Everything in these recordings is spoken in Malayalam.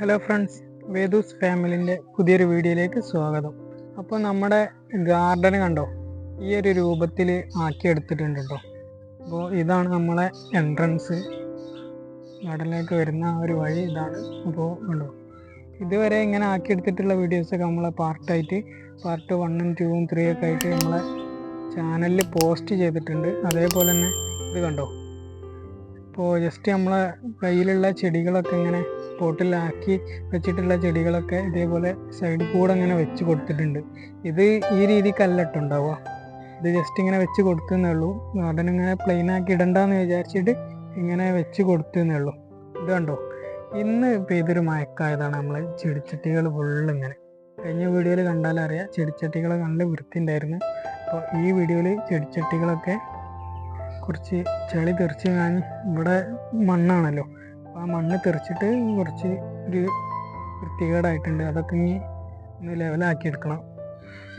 ഹലോ ഫ്രണ്ട്സ് വേദൂസ് ഫാമിലിന്റെ പുതിയൊരു വീഡിയോയിലേക്ക് സ്വാഗതം. അപ്പോൾ നമ്മുടെ ഗാർഡൻ കണ്ടോ? ഈ ഒരു രൂപത്തിൽ ആക്കിയെടുത്തിട്ടുണ്ട് കേട്ടോ. അപ്പോൾ ഇതാണ് നമ്മളെ എൻട്രൻസ് ഗാർഡനിലേക്ക് വരുന്ന ഒരു വഴി ഇതാണ്. അപ്പോൾ കണ്ടോ? ഇതുവരെ ഇങ്ങനെ ആക്കിയെടുത്തിട്ടുള്ള വീഡിയോസൊക്കെ നമ്മളെ പാർട്ടായിട്ട് പാർട്ട് വണ്ണും ടൂവും ത്രീ ഒക്കെ ആയിട്ട് നമ്മളെ ചാനലിൽ പോസ്റ്റ് ചെയ്തിട്ടുണ്ട്. അതേപോലെ തന്നെ ഇത് കണ്ടോ? ഇപ്പോൾ ജസ്റ്റ് നമ്മളെ കയ്യിലുള്ള ചെടികളൊക്കെ ഇങ്ങനെ പോട്ടിലാക്കി വെച്ചിട്ടുള്ള ചെടികളൊക്കെ ഇതേപോലെ സൈഡിൽ കൂടെ അങ്ങനെ വെച്ച് കൊടുത്തിട്ടുണ്ട്. ഇത് ഈ രീതിക്കല്ല അല്ലട്ടുണ്ടാവുക ഇത് ജസ്റ്റ് ഇങ്ങനെ വെച്ച് കൊടുത്തേ ഉള്ളൂ. ഗാർഡൻ ഇങ്ങനെ പ്ലെയിൻ ആക്കി ഇടണ്ടെന്ന് വിചാരിച്ചിട്ട് ഇങ്ങനെ വെച്ച് കൊടുത്തേ ഉള്ളൂ. ഇത് കണ്ടോ? ഇന്ന് പെയ്തൊരു മയക്കായതാണ് നമ്മൾ ചെടിച്ചട്ടികൾ ഫുള്ള് ഇങ്ങനെ. കഴിഞ്ഞ വീഡിയോയിൽ കണ്ടാലറിയാം ചെടിച്ചട്ടികൾ നല്ല വൃത്തിയുണ്ടായിരുന്നു. അപ്പോൾ ഈ വീഡിയോയിൽ ചെടിച്ചട്ടികളൊക്കെ കുറച്ച് ചെളി തെറിച്ച് ഞാൻ ഇവിടെ മണ്ണാണല്ലോ. ആ മണ്ണ് തെറിച്ചിട്ട് കുറച്ച് ഒരു വൃത്തികേടായിട്ടുണ്ട്. അതൊക്കെ ഇനി ഒന്ന് ലെവലാക്കി എടുക്കണം.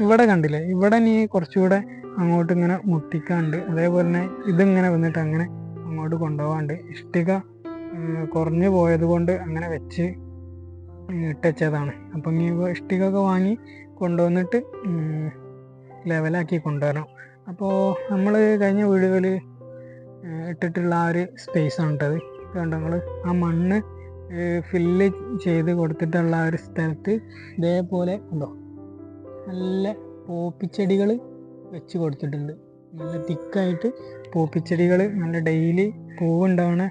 ഇവിടെ കണ്ടില്ലേ? ഇവിടെ നീ കുറച്ചുകൂടെ അങ്ങോട്ട് ഇങ്ങനെ മുട്ടിക്കാണ്ട് അതേപോലെ തന്നെ ഇതിങ്ങനെ വന്നിട്ട് അങ്ങനെ അങ്ങോട്ട് കൊണ്ടുപോകാണ്ട് ഇഷ്ടിക കുറഞ്ഞു പോയത് കൊണ്ട് അങ്ങനെ വെച്ച് ഇട്ടച്ചതാണ് അപ്പം ഈ ഇഷ്ടിക ഒക്കെ വാങ്ങി കൊണ്ടുവന്നിട്ട് ലെവലാക്കി കൊണ്ടുവരണം. അപ്പോൾ നമ്മൾ കഴിഞ്ഞ വീടുകളിൽ ഇട്ടിട്ടുള്ള ആ ഒരു സ്പേസ് ആണ് കേട്ടത് കണ്ടോ നമ്മൾ ആ മണ്ണ് ഫില്ല് ചെയ്ത് കൊടുത്തിട്ടുള്ള ആ ഒരു സ്ഥലത്ത് ഇതേപോലെ ഉണ്ടോ നല്ല പോപ്പിച്ചെടികൾ വെച്ച് കൊടുത്തിട്ടുണ്ട്. നല്ല തിക്കായിട്ട് പോപ്പിച്ചെടികൾ നല്ല ഡെയിലി പൂവുണ്ടാവുന്ന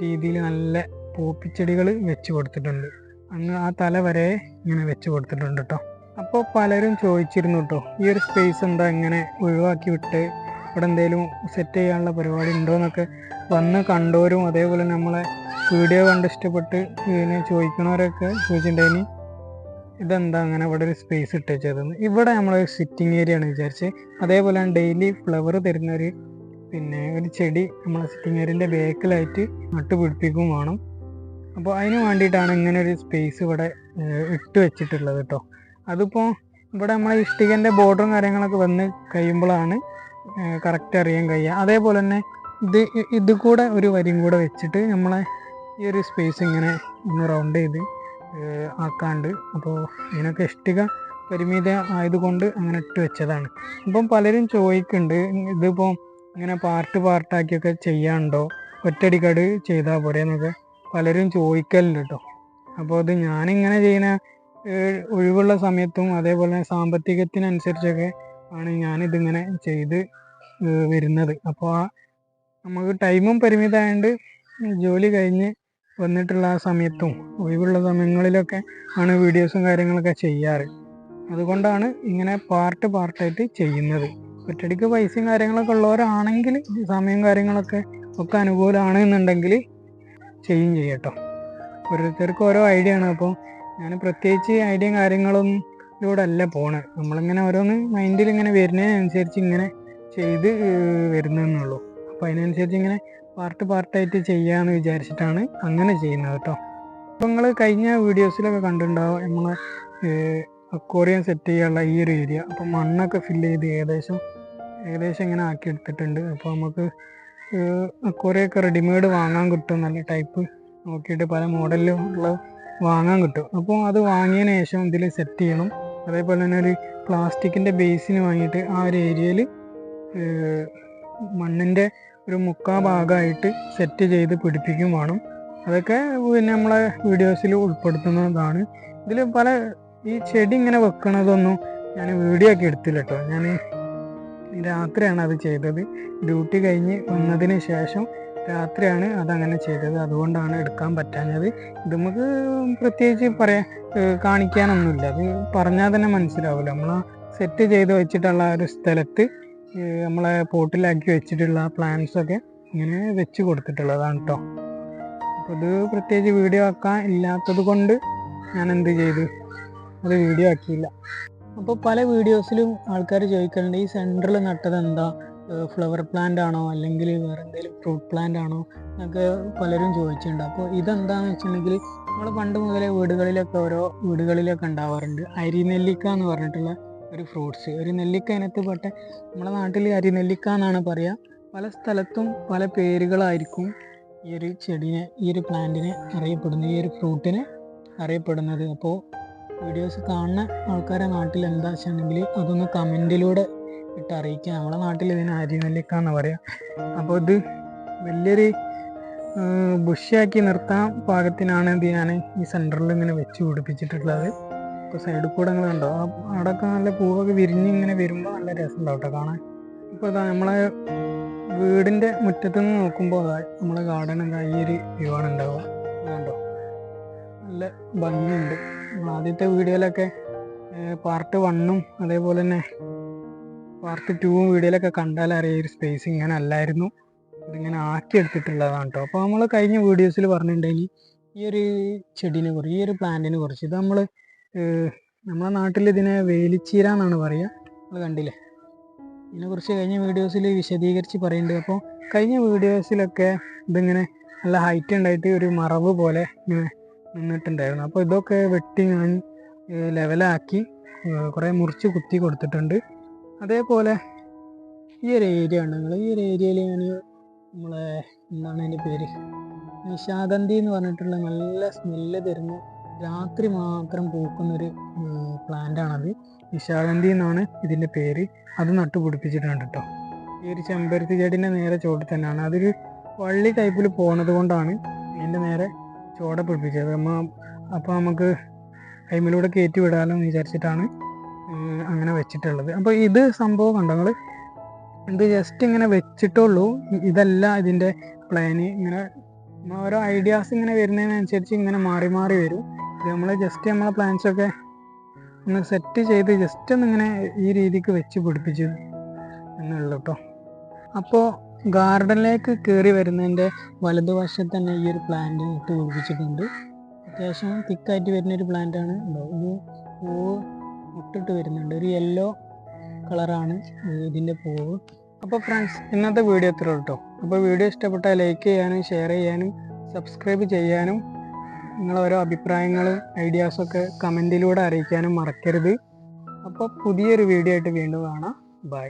രീതിയിൽ നല്ല പോപ്പിച്ചെടികൾ വെച്ച് കൊടുത്തിട്ടുണ്ട്. അങ്ങ് ആ തല വരെ ഇങ്ങനെ വെച്ച് കൊടുത്തിട്ടുണ്ട് കേട്ടോ അപ്പോൾ പലരും ചോദിച്ചിരുന്നു കേട്ടോ ഈ ഒരു സ്പേസ് എന്താ ഇങ്ങനെ ഒഴിവാക്കി വിട്ട് ഇവിടെ എന്തെങ്കിലും സെറ്റ് ചെയ്യാനുള്ള പരിപാടി ഉണ്ടോ എന്നൊക്കെ വന്ന് കണ്ടവരും അതേപോലെ നമ്മളെ വീഡിയോ കണ്ട് ഇഷ്ടപ്പെട്ട് ഇങ്ങനെ ചോദിക്കണവരൊക്കെ ചോദിച്ചിട്ടുണ്ടായിനി ഇതെന്താ അങ്ങനെ ഇവിടെ ഒരു സ്പേസ് ഇട്ടേച്ചതെന്ന്? ഇവിടെ നമ്മൾ സിറ്റിംഗ് ഏരിയ ആണ് വിചാരിച്ച്. അതേപോലെ ഡെയിലി ഫ്ലവർ തരുന്ന ഒരു പിന്നെ ഒരു ചെടി നമ്മളെ സിറ്റിംഗ് ഏരിയന്റെ ബേക്കിലായിട്ട് നട്ട് പിടിപ്പിക്കും വേണം. അപ്പോൾ അതിന് വേണ്ടിയിട്ടാണ് ഇങ്ങനെ ഒരു സ്പേസ് ഇവിടെ ഇട്ട് വെച്ചിട്ടുള്ളത് കേട്ടോ അതിപ്പോൾ ഇവിടെ നമ്മളെ ഇഷ്ടികന്റെ ബോർഡറും കാര്യങ്ങളൊക്കെ വന്ന് കഴിയുമ്പോഴാണ് കറക്റ്റ് അറിയാൻ കഴിയുക അതേപോലെ തന്നെ ഇത് ഇത് കൂടെ ഒരു വരിയും കൂടെ വെച്ചിട്ട് നമ്മളെ ഈ ഒരു സ്പേസ് ഇങ്ങനെ ഒന്ന് റൗണ്ട് ചെയ്ത് ആക്കാണ്ട്. അപ്പോൾ ഇതിനൊക്കെ ഇഷ്ടിക പരിമിത ആയതുകൊണ്ട് അങ്ങനെ ഇട്ട് വെച്ചതാണ്. ഇപ്പം പലരും ചോദിക്കുന്നുണ്ട് ഇതിപ്പോൾ ഇങ്ങനെ പാർട്ട് പാർട്ടാക്കിയൊക്കെ ചെയ്യാണ്ടോ? ഒറ്റടിക്കട് ചെയ്താൽ പോരെ എന്നൊക്കെ പലരും ചോദിക്കലുണ്ട് കേട്ടോ അപ്പോൾ അത് ഞാനിങ്ങനെ ചെയ്യുന്ന ഒഴിവുള്ള സമയത്തും അതേപോലെ സാമ്പത്തികത്തിനനുസരിച്ചൊക്കെ ആണ് ഞാനിതിങ്ങനെ ചെയ്ത് വരുന്നത്. അപ്പോൾ ആ നമുക്ക് ടൈമും പരിമിതമായതുകൊണ്ട് ജോലി കഴിഞ്ഞ് വന്നിട്ടുള്ള ആ സമയത്തും ഒഴിവുള്ള സമയങ്ങളിലൊക്കെ ആണ് വീഡിയോസും കാര്യങ്ങളൊക്കെ ചെയ്യാറ്. അതുകൊണ്ടാണ് ഇങ്ങനെ പാർട്ട് പാർട്ടായിട്ട് ചെയ്യുന്നത്. ഒറ്റടിക്ക് പൈസയും കാര്യങ്ങളൊക്കെ ഉള്ളവരാണെങ്കിൽ സമയം കാര്യങ്ങളൊക്കെ ഒക്കെ അനുകൂലമാണ് എന്നുണ്ടെങ്കിൽ ചെയ്യും ചെയ്യട്ടോ ഓരോരുത്തർക്കും ഓരോ ഐഡിയ ആണ്. അപ്പോൾ ഞാൻ പ്രത്യേകിച്ച് ഐഡിയയും കാര്യങ്ങളൊന്നും ഇതിലൂടെ അല്ല പോണത് നമ്മളിങ്ങനെ ഓരോന്ന് മൈൻഡിൽ ഇങ്ങനെ വരുന്നതിനനുസരിച്ച് ഇങ്ങനെ ചെയ്ത് വരുന്നതെന്നുള്ളൂ. അപ്പോൾ അതിനനുസരിച്ച് ഇങ്ങനെ പാർട്ട് പാർട്ടായിട്ട് ചെയ്യാമെന്ന് വിചാരിച്ചിട്ടാണ് അങ്ങനെ ചെയ്യുന്നത് കേട്ടോ അപ്പോൾ നിങ്ങൾ കഴിഞ്ഞ വീഡിയോസിലൊക്കെ കണ്ടിട്ടുണ്ടാവും നമ്മൾ അക്വോറിയം സെറ്റ് ചെയ്യാനുള്ള ഈ ഒരു ഏരിയ അപ്പോൾ മണ്ണൊക്കെ ഫില്ല് ചെയ്ത് ഏകദേശം ഏകദേശം ഇങ്ങനെ ആക്കി എടുത്തിട്ടുണ്ട്. അപ്പോൾ നമുക്ക് അക്വോറിയൊക്കെ റെഡിമെയ്ഡ് വാങ്ങാൻ കിട്ടും നല്ല ടൈപ്പ് നോക്കിയിട്ട് പല മോഡലിലും ഉള്ള വാങ്ങാൻ കിട്ടും. അപ്പോൾ അത് വാങ്ങിയതിന് ശേഷം ഇതിൽ സെറ്റ് ചെയ്യണം. അതേപോലെ തന്നെ ഒരു പ്ലാസ്റ്റിക്കിന്റെ ബേസിന് വാങ്ങിയിട്ട് ആ ഒരു ഏരിയയിൽ മണ്ണിന്റെ ഒരു മുക്കാ ഭാഗമായിട്ട് സെറ്റ് ചെയ്ത് പിടിപ്പിക്കും വേണം. അതൊക്കെ പിന്നെ നമ്മളെ വീഡിയോസിൽ ഉൾപ്പെടുത്തുന്നതാണ്. ഇതിൽ പല ഈ ചെടി ഇങ്ങനെ വെക്കണതൊന്നും ഞാൻ വീഡിയോ ഒക്കെ എടുത്തില്ല കേട്ടോ. ഞാൻ രാത്രിയാണ് അത് ചെയ്തത്. ഡ്യൂട്ടി കഴിഞ്ഞ് വന്നതിന് ശേഷം രാത്രിയാണ് അതങ്ങനെ ചെയ്തത്. അതുകൊണ്ടാണ് എടുക്കാൻ പറ്റാഞ്ഞത്. ഇത് നമുക്ക് പ്രത്യേകിച്ച് പറയാൻ കാണിക്കാനൊന്നുമില്ല. അത് പറഞ്ഞാൽ തന്നെ മനസ്സിലാവില്ല നമ്മൾ സെറ്റ് ചെയ്ത് വെച്ചിട്ടുള്ള ഒരു സ്ഥലത്ത് നമ്മളെ പോട്ടിലാക്കി വെച്ചിട്ടുള്ള പ്ലാന്റ്സ് ഒക്കെ ഇങ്ങനെ വെച്ച് കൊടുത്തിട്ടുള്ളതാണ് കേട്ടോ അപ്പോൾ ഇത് പ്രത്യേകിച്ച് വീഡിയോ ആക്കാൻ ഇല്ലാത്തത് കൊണ്ട് ഞാൻ എന്ത് ചെയ്തു? അത് വീഡിയോ ആക്കിയില്ല. അപ്പോൾ പല വീഡിയോസിലും ആൾക്കാർ ചോദിക്കലുണ്ട് ഈ സെന്ററിൽ നട്ടത് എന്താ? ഫ്ലവർ പ്ലാന്റ് ആണോ? അല്ലെങ്കിൽ വേറെ എന്തെങ്കിലും ഫ്രൂട്ട് പ്ലാന്റ് ആണോ? എന്നൊക്കെ പലരും ചോദിച്ചിട്ടുണ്ട്. അപ്പോൾ ഇതെന്താണെന്ന് വെച്ചിട്ടുണ്ടെങ്കിൽ നമ്മൾ പണ്ട് മുതലേ വീടുകളിലൊക്കെ ഓരോ വീടുകളിലൊക്കെ ഉണ്ടാവാറുണ്ട്. അരിനെല്ലിക്ക എന്ന് പറഞ്ഞിട്ടുള്ള ഒരു ഫ്രൂട്ട്സ് ഒരു നെല്ലിക്ക അതിനകത്ത് പെട്ട നമ്മുടെ നാട്ടിൽ അരിനെല്ലിക്ക എന്നാണ് പറയുക പല സ്ഥലത്തും പല പേരുകളായിരിക്കും ഈ ഒരു ചെടിനെ ഈ ഒരു പ്ലാന്റിനെ അറിയപ്പെടുന്നത് ഈ ഒരു ഫ്രൂട്ടിനെ അറിയപ്പെടുന്നത്. അപ്പോൾ വീഡിയോസ് കാണുന്ന ആൾക്കാരെ നാട്ടിൽ എന്താ വെച്ചാണെങ്കിൽ അതൊന്ന് കമന്റിലൂടെ ഇട്ട് അറിയിക്കുക നമ്മളെ നാട്ടിൽ ഇതിന് അരിനെല്ലിക്ക എന്ന് പറയാം. അപ്പോൾ ഇത് വലിയൊരു ബുഷിയാക്കി നിർത്താൻ പാകത്തിനാണ് ഇത് ഞാൻ ഈ സെന്ററിൽ ഇങ്ങനെ വെച്ച് പിടിപ്പിച്ചിട്ടുള്ളത്. ഇപ്പോൾ സൈഡിൽ കൂടെ നിങ്ങൾ കണ്ടോ? ആ അവിടെയൊക്കെ നല്ല പൂവൊക്കെ വിരിഞ്ഞ് ഇങ്ങനെ വരുമ്പോൾ നല്ല രസമുണ്ടാവും കേട്ടോ കാണാൻ. ഇപ്പോൾ അതാ നമ്മളെ വീടിന്റെ മുറ്റത്ത് നിന്ന് നോക്കുമ്പോൾ അതാ നമ്മളെ ഗാർഡൻ എന്താ ഈ ഒരു വ്യൂ ആണ് ഉണ്ടാവുക. കണ്ടോ? നല്ല ഭംഗിയുണ്ട്. ആദ്യത്തെ വീഡിയോയിലൊക്കെ പാർട്ട് വണ്ണും അതേപോലെ തന്നെ പാർട്ട് ടൂവും വീഡിയോയിലൊക്കെ കണ്ടാൽ അറിയാം ഒരു സ്പേസ് ഇങ്ങനെ അല്ലായിരുന്നു. ഇതിങ്ങനെ ആക്കി എടുത്തിട്ടുള്ളതാണ് കേട്ടോ അപ്പോൾ നമ്മൾ കഴിഞ്ഞ വീഡിയോസിൽ പറഞ്ഞിട്ടുണ്ടെങ്കിൽ ഈ ഒരു ചെടീനെ കുറിച്ച് ഈ ഒരു പ്ലാന്റിനെ കുറിച്ച്. ഇത് നമ്മൾ നമ്മുടെ നാട്ടിൽ ഇതിനെ വേലിച്ചീര എന്നാണ് പറയുക നമ്മൾ കണ്ടില്ലേ? ഇതിനെക്കുറിച്ച് കഴിഞ്ഞ വീഡിയോസിൽ വിശദീകരിച്ച് പറയുന്നുണ്ട് അപ്പോൾ കഴിഞ്ഞ വീഡിയോസിലൊക്കെ ഇതിങ്ങനെ നല്ല ഹൈറ്റ് ഉണ്ടായിട്ട് ഒരു മറവ് പോലെ ഇങ്ങനെ നിന്നിട്ടുണ്ടായിരുന്നു. അപ്പോൾ ഇതൊക്കെ വെട്ടി ഞാൻ ലെവലാക്കി കുറേ മുറിച്ച് കുത്തി കൊടുത്തിട്ടുണ്ട്. അതേപോലെ ഈ ഒരു ഏരിയ ഉണ്ട്. നിങ്ങൾ ഈ ഒരു ഏരിയയിൽ ഞാൻ നമ്മളെ എന്താണ് അതിന്റെ പേര്? നിശാഗന്ധി എന്ന് പറഞ്ഞിട്ടുള്ള നല്ല സ്മെല്ല് തരുന്ന രാത്രി മാത്രം പൂക്കുന്നൊരു പ്ലാന്റാണത് നിശാഗന്ധി എന്നാണ് ഇതിന്റെ പേര്. അത് നട്ടു പിടിപ്പിച്ചിട്ടുണ്ട് കേട്ടോ ഈ ഒരു ചെമ്പരത്തി ചെടീന്റെ നേരെ ചോട്ടിൽ തന്നെയാണ്. അതൊരു വള്ളി ടൈപ്പിൽ പോകുന്നത് കൊണ്ടാണ് അതിന്റെ നേരെ ചോട പിടിപ്പിച്ചത്. നമ്മൾ അപ്പോൾ നമുക്ക് കൈമിലൂടെ കയറ്റി വിടാമല്ലോ എന്ന് വിചാരിച്ചിട്ടാണ് അങ്ങനെ വെച്ചിട്ടുള്ളത്. അപ്പോൾ ഇത് സംഭവം കണ്ടോ നിങ്ങൾ ഇത് ജസ്റ്റ് ഇങ്ങനെ വെച്ചിട്ടുള്ളൂ. ഇതല്ല ഇതിന്റെ പ്ലാന് ഇങ്ങനെ ഓരോ ഐഡിയാസ് ഇങ്ങനെ വരുന്നതിനനുസരിച്ച് ഇങ്ങനെ മാറി മാറി വരും. നമ്മൾ ജസ്റ്റ് നമ്മളെ പ്ലാൻസൊക്കെ ഒന്ന് സെറ്റ് ചെയ്ത് ജസ്റ്റ് ഒന്ന് ഇങ്ങനെ ഈ രീതിക്ക് വെച്ച് പിടിപ്പിച്ചു എന്നുള്ളൂ കേട്ടോ അപ്പോൾ ഗാർഡനിലേക്ക് കയറി വരുന്നതിന്റെ വലതുവശത്ത് തന്നെ ഈ ഒരു പ്ലാന്റ് ഇട്ട് പിടിപ്പിച്ചിട്ടുണ്ട്. അത്യാവശ്യം തിക്കായിട്ട് വരുന്ന ഒരു പ്ലാന്റ് ആണ്. ഉണ്ടോ ഇത് പൂവ് മുട്ടിട്ട് വരുന്നുണ്ട്. ഒരു യെല്ലോ കളറാണ് ഇതിന്റെ പൂവ്. അപ്പോൾ ഫ്രണ്ട്സ് ഇന്നത്തെ വീഡിയോ എത്ര കേട്ടോ അപ്പോൾ വീഡിയോ ഇഷ്ടപ്പെട്ടാൽ ലൈക്ക് ചെയ്യാനും ഷെയർ ചെയ്യാനും സബ്സ്ക്രൈബ് ചെയ്യാനും നിങ്ങൾ ഓരോ അഭിപ്രായങ്ങളും ഐഡിയാസൊക്കെ കമന്റിലൂടെ അറിയിക്കാനും മറക്കരുത്. അപ്പോൾ പുതിയൊരു വീഡിയോ ആയിട്ട് വീണ്ടും കാണാം. ബൈ